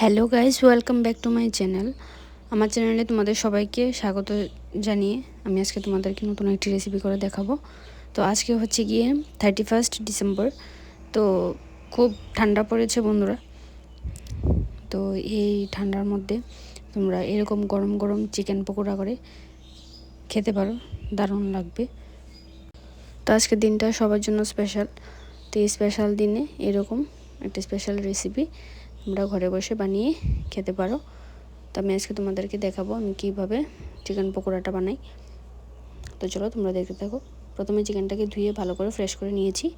Hello guys, welcome back to my channel. আমার চ্যানেলে তোমাদের সবাইকে স্বাগত জানিয়ে আমি আজকে তোমাদেরকে নতুন একটি রেসিপি করে দেখাবো। তো আজকে হচ্ছে গিয়ে থার্টি ফার্স্ট ডিসেম্বর তো খুব ঠান্ডা পড়েছে বন্ধুরা। তো এই ঠান্ডার মধ্যে তোমরা এরকম গরম গরম চিকেন পকোড়া করে খেতে পারো, দারুণ লাগবে। তো আজকের দিনটা সবার জন্য স্পেশাল তো এই স্পেশাল দিনে এরকম একটা স্পেশাল রেসিপি তোমরা ঘরে বসে বানিয়ে খেতে পারো। তো আমি আজকে তোমাদেরকে দেখাবো আমি কীভাবে চিকেন পকোড়াটা বানাই। তো চলো তোমরা দেখতে থাকো। প্রথমে চিকেনটাকে ধুয়ে ভালো করে ফ্রেশ করে নিয়েছি।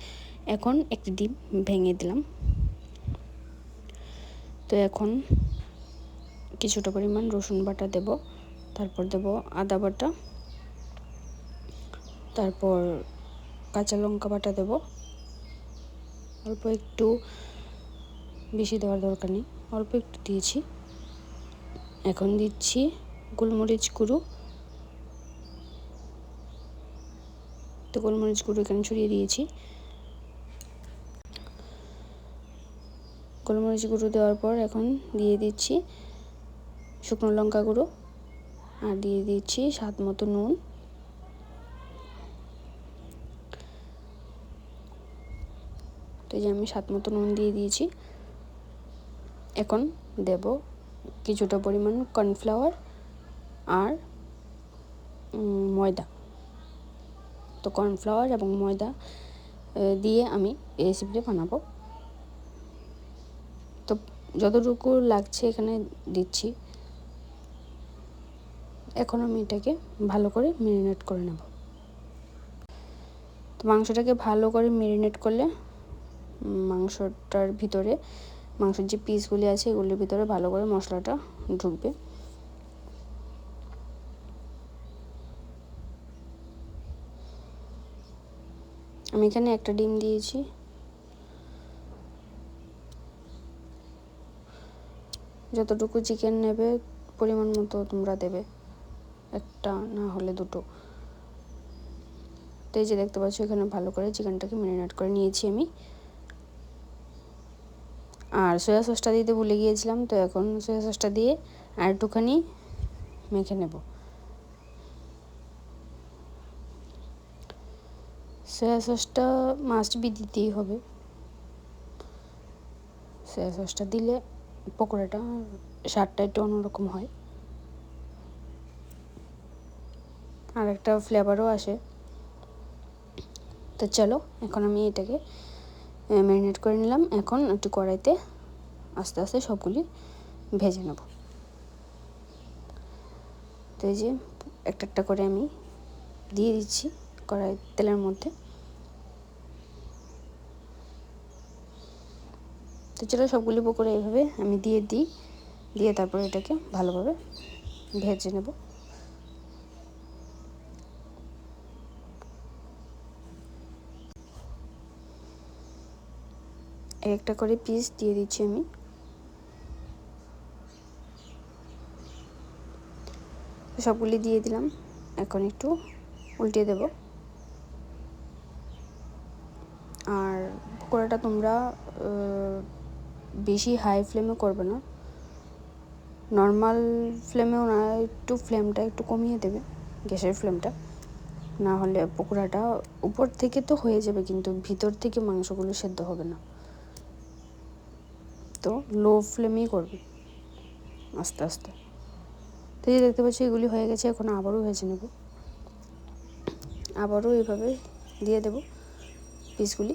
এখন একটি ডিম ভেঙে দিলাম। তো এখন কিছুটা পরিমাণ রসুন বাটা দেব। তারপর দেব আদা বাটা। তারপর কাঁচা লঙ্কা বাটা দেব। অল্প একটু বেশি দেওয়ার দরকার নেই। অল্প একটু দিয়েছি। এখন দিচ্ছি গোলমরিচ গুঁড়ো। তো গোলমরিচ গুঁড়ো এখানে ছড়িয়ে দিয়েছি। গোলমরিচ গুঁড়ো দেওয়ার পর এখন দিয়ে দিচ্ছি শুকনো লঙ্কা গুঁড়ো আর দিয়ে দিচ্ছি স্বাদ মতো নুন। তো এই যে আমি স্বাদ মতো নুন দিয়ে দিয়েছি। এখন দেব কিছুটা পরিমাণ কর্নফ্লাওয়ার আর ময়দা। তো কর্নফ্লাওয়ার এবং ময়দা দিয়ে আমি এই রেসিপিটা বানাবো। তো যতটুকু লাগছে এখানে দিচ্ছি। এখন আমি এটাকে ভালো করে মেরিনেট করে নেব। তো মাংসটাকে ভালো করে মেরিনেট করলে মাংসটার ভিতরে মাংসের যে পিসগুলি আছে এগুলির ভিতরে ভালো করে মশলাটা ঢুকবে। আমি এখানে একটা ডিম দিয়েছি। যতটুকু চিকেন নেবে পরিমাণ মতো তোমরা দেবে। একটা না হলে দুটো। তো এই যে দেখতে পাচ্ছ এখানে ভালো করে চিকেনটাকে ম্যারিনেট করে নিয়েছি আমি। আর সয়া সসটা দিতে ভুলে গিয়েছিলাম, তো এখন সয়া সসটা দিয়ে আর একটুখানি মেখে নেব। সয়া সসটা মাস্ট বি দিতেই হবে। সয়া সসটা দিলে পকোড়াটা স্বাদটা একটু অন্যরকম হয়। আর একটা ফ্লেভারও আসে। তো চলো, এখন আমি এটাকে ম্যারিনেট করে নিলাম। এখন একটু কড়াইতে আস্তে আস্তে সবগুলি ভেজে নেব। তো এই যে একটা একটা করে আমি দিয়ে দিচ্ছি কড়াই তেলের মধ্যে। তো চলো সবগুলি পকোড়া এইভাবে আমি দিয়ে দিই। দিয়ে তারপরে এটাকে ভালোভাবে ভেজে নেব। একটা করে পিস দিয়ে দিচ্ছি আমি। সবগুলি দিয়ে দিলাম। এখন একটু উল্টে দেব। আর পকোড়াটা তোমরা বেশি হাই ফ্লেমে করবে না। নর্মাল ফ্লেমেও না, একটু ফ্লেমটা একটু কমিয়ে দেবে, গ্যাসের ফ্লেমটা না হলে পকোড়াটা উপর থেকে তো হয়ে যাবে, কিন্তু ভিতর থেকে মাংসগুলো সেদ্ধ হবে না। তো লো ফ্লেমেই করবে। আস্তে আস্তে। তো এই দেখতে পাচ্ছি, এগুলি হয়ে গেছে, এখন আবারও ভেজে নেব। আবারও এইভাবে দিয়ে দেব পিসগুলি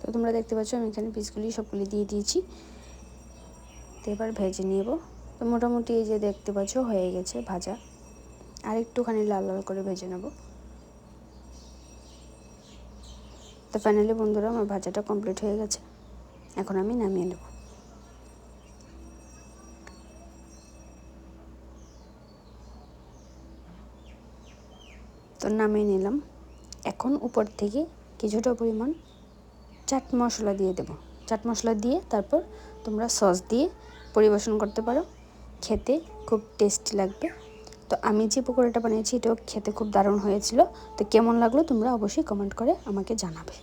তো তোমরা দেখতে পাচ্ছ, আমি এখানে পিসগুলি সবগুলি দিয়ে দিয়েছি। তো এবার ভেজে নেব। তো মোটামুটি এই যে দেখতে পাচ্ছ, হয়ে গেছে ভাজা। আর একটুখানি লাল লাল করে ভেজে নেব। তো ফাইনালি বন্ধুরা আমার ভাজাটা কমপ্লিট হয়ে গেছে। এখন আমি নামিয়ে নেব। তো নামিয়ে নিলাম। এখন উপর থেকে কিছুটা পরিমাণ চাট মশলা দিয়ে দেব। চাট মশলা দিয়ে তারপর তোমরা সস দিয়ে পরিবেশন করতে পারো। খেতে খুব টেস্টি লাগবে। তো আমি যে পকোড়াটা বানিয়েছি, এটাও খেতে খুব দারুণ হয়েছিল। তো কেমন লাগল তোমরা অবশ্যই কমেন্ট করে আমাকে জানাবে।